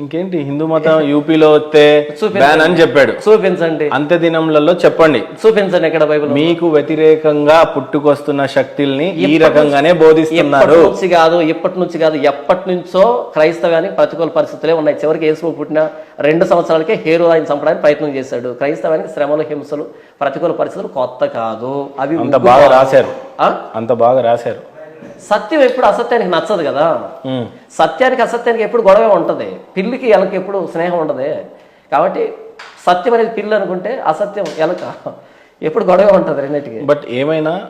ఇంకేంటి? హిందూ మతం యూపీలో వస్తే. బ్యాన్ అని చెప్పాడు. చూపించండి. అంత్య దినములలో చెప్పండి. చూపించండి ఎక్కడ బైబిల్ మీకు వ్యతిరేకంగా పుట్టుకొస్తున్న శక్తుల్ని ఈ రకంగానే బోధిస్తున్నారు. నుంచి కాదు ఇప్పటి నుంచి కాదు ఎప్పటి నుంచో క్రైస్తవానికి ప్రతికూల పరిస్థితులే ఉన్నాయి. చివరికి యేసు పుట్టిన రెండు సంవత్సరాలకే హేరో ఆయన చంపడానికి ప్రయత్నం చేశాడు. క్రైస్తవానికి శ్రమలు హింసలు ప్రతికూల పరిస్థితులు కొత్త కాదు. అవి అంత బాగా. రాశారు? అంత బాగా రాశారు. సత్యం ఎప్పుడు అసత్యానికి నచ్చదు కదా. సత్యానికి అసత్యానికి ఎప్పుడు గొడవ ఉంటది. పిల్లికి ఎలకి ఎప్పుడు స్నేహం ఉండదు. కాబట్టి సత్యం అనేది పిల్లి అనుకుంటే అసత్యం ఎలక ఎప్పుడు గొడవ ఉంటది రెండింటికి. బట్ ఏమైనా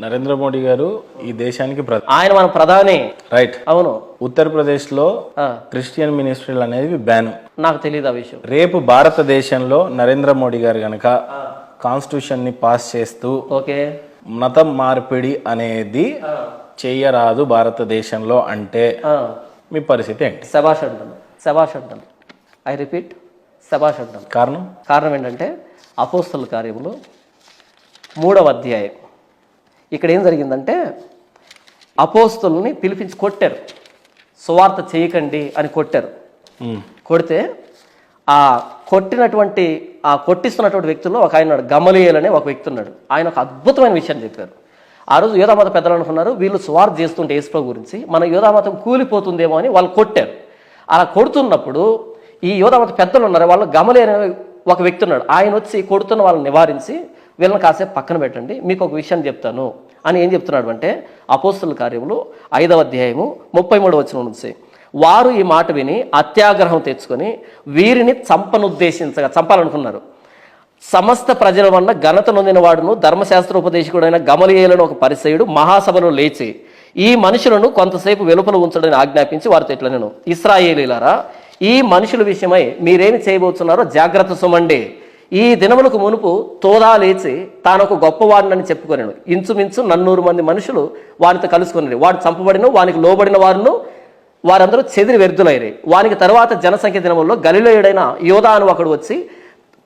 నరేంద్ర మోడీ గారు ఈ దేశానికి ఆయన మన ప్రధాని. రైట్ అవును. ఉత్తరప్రదేశ్లో క్రిస్టియన్ మినిస్ట్రీలు అనేవి బ్యాన్ నాకు తెలియదు ఆ విషయం. రేపు భారతదేశంలో నరేంద్ర మోడీ గారు గనక కాన్స్టిట్యూషన్ని పాస్ చేస్తూ ఓకే. మతం మార్పిడి అనేది చెయ్యరాదు భారతదేశంలో అంటే మీ పరిస్థితి ఏంటి? శబాష్ అంటాను శబాష్ అంటాను ఐ రిపీట్ శబాష్ అంటాను కారణం? కారణం ఏంటంటే అపోస్తల కార్యములు మూడవ అధ్యాయం. ఇక్కడ ఏం జరిగిందంటే అపోస్తుల్ని పిలిపించి కొట్టారు. సువార్త చేయకండి అని కొట్టారు. కొడితే ఆ కొట్టినటువంటి ఆ కొట్టిస్తున్నటువంటి వ్యక్తుల్లో ఒక ఆయన గమలేయల్ అనే ఒక వ్యక్తి ఉన్నాడు. ఆయన ఒక అద్భుతమైన విషయం చెప్పారు. ఆ రోజు యోధామతం పెద్దలు అనుకున్నారు వీళ్ళు స్వార్థ చేస్తుంటే యేసుప్రభు గురించి మన యోధామతం కూలిపోతుందేమో అని వాళ్ళు కొట్టారు. అలా కొడుతున్నప్పుడు ఈ యోధామత పెద్దలు ఉన్నారు వాళ్ళు గమలేయల్ అనే ఒక వ్యక్తి ఉన్నాడు. ఆయన వచ్చి కొడుతున్న వాళ్ళని నివారించి వీళ్ళని కాసేపు పక్కన పెట్టండి మీకు ఒక విషయం చెప్తాను అని ఏం చెప్తున్నాడు అంటే అపోస్తుల కార్యములు ఐదవ అధ్యాయము ముప్పై మూడు వచ్చిన నుంచి. వారు ఈ మాట విని అత్యాగ్రహం తెచ్చుకొని వీరిని చంపనుద్దేశించగా చంపాలనుకున్నారు. సమస్త ప్రజల వల్ల ఘనత నొందిన వాడును ధర్మశాస్త్రోపదేశకుడైన గమలియేలను ఒక పరిసయుడు మహాసభలో లేచి ఈ మనుషులను కొంతసేపు వెలుపల ఉంచడని ఆజ్ఞాపించి వారితో ఇట్లా నేను ఇస్రాయేలీలారా ఈ మనుషుల విషయమై మీరేమి చేయబోతున్నారో జాగ్రత్త సుమండి. ఈ దినములకు మునుపు తోదా లేచి తాను ఒక గొప్పవాడినని చెప్పుకొనిను. ఇంచుమించు నన్నూరు మంది మనుషులు వారితో కలుసుకుని వాడు చంపబడిన వానికి లోబడిన వారును వారందరూ చెదిరి వ్యర్థులైరి వానికి తర్వాత జనసంఖ్య దినముల్లో గలిలోయుడైన యోధా అని ఒకడు వచ్చి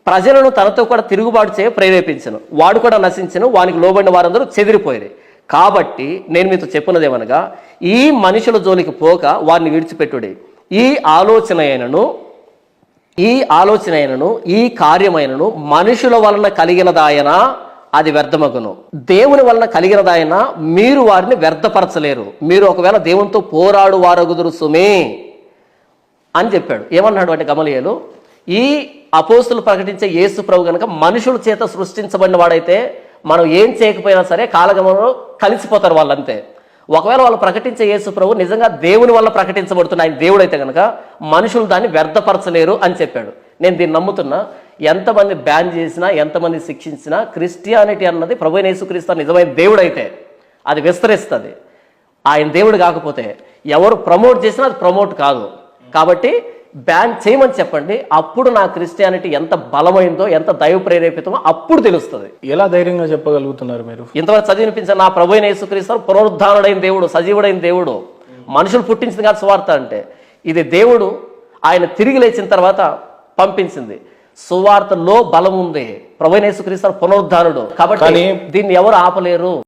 ప్రజలను తనతో కూడా తిరుగుబాటు చేయ ప్రేరేపించను. వాడు కూడా నశించను వానికి లోబడిన వారందరూ చెదిరిపోయారు. కాబట్టి నేను మీతో చెప్పినదేమనగా ఈ మనుషుల జోలికి పోక వారిని విడిచిపెట్టుడే. ఈ ఆలోచన అయినను ఈ ఆలోచన అయినను ఈ కార్యమైనను మనుషుల వలన కలిగినదాయన అది వ్యర్థమగును. దేవుని వలన కలిగినదాయన మీరు వారిని వ్యర్థపరచలేరు. మీరు ఒకవేళ దేవునితో పోరాడు వారగుదురు సుమే అని చెప్పాడు. ఏమన్నాడు అంటే గమలియలు? ఈ అపోస్తులు ప్రకటించే యేసు ప్రభు కనుక మనుషుల చేత సృష్టించబడిన వాడైతే మనం ఏం చేయకపోయినా సరే కాలగమంలో కలిసిపోతారు వాళ్ళంతే. ఒకవేళ వాళ్ళు ప్రకటించే యేసు ప్రభు నిజంగా దేవుని వల్ల ప్రకటించబడుతున్న ఆయన దేవుడు అయితే కనుక మనుషులు దాన్ని వ్యర్థపరచలేరు అని చెప్పాడు. నేను దీన్ని నమ్ముతున్నా. ఎంతమంది బ్యాన్ చేసినా ఎంతమంది శిక్షించినా క్రిస్టియానిటీ అన్నది ప్రభు యేసుక్రీస్తు నిజమైన దేవుడు అయితే అది విస్తరిస్తుంది. ఆయన దేవుడు కాకపోతే ఎవరు ప్రమోట్ చేసినా అది ప్రమోట్ కాదు. కాబట్టి బ్యాన్ చేయమని చెప్పండి. అప్పుడు నా క్రిస్టియానిటీ ఎంత బలమైందో ఎంత దైవ ప్రేరేపితమో అప్పుడు తెలుస్తుంది. ఎలా ధైర్యంగా చెప్పగలుగుతున్నారు మీరు? ఇంతవరకు చదివినిపించిన నా ప్రభు అయిన యేసుక్రీస్తు పునరుద్ధానుడైన దేవుడు సజీవుడైన దేవుడు. మనుషులు పుట్టించింది కాదు సువార్త అంటే ఇది దేవుడు ఆయన తిరిగి లేచిన తర్వాత పంపించింది. సువార్తలో బలం ఉంది. ప్రభు అయిన యేసుక్రీస్తు పునరుద్ధానుడు. కాబట్టి దీన్ని ఎవరు ఆపలేరు?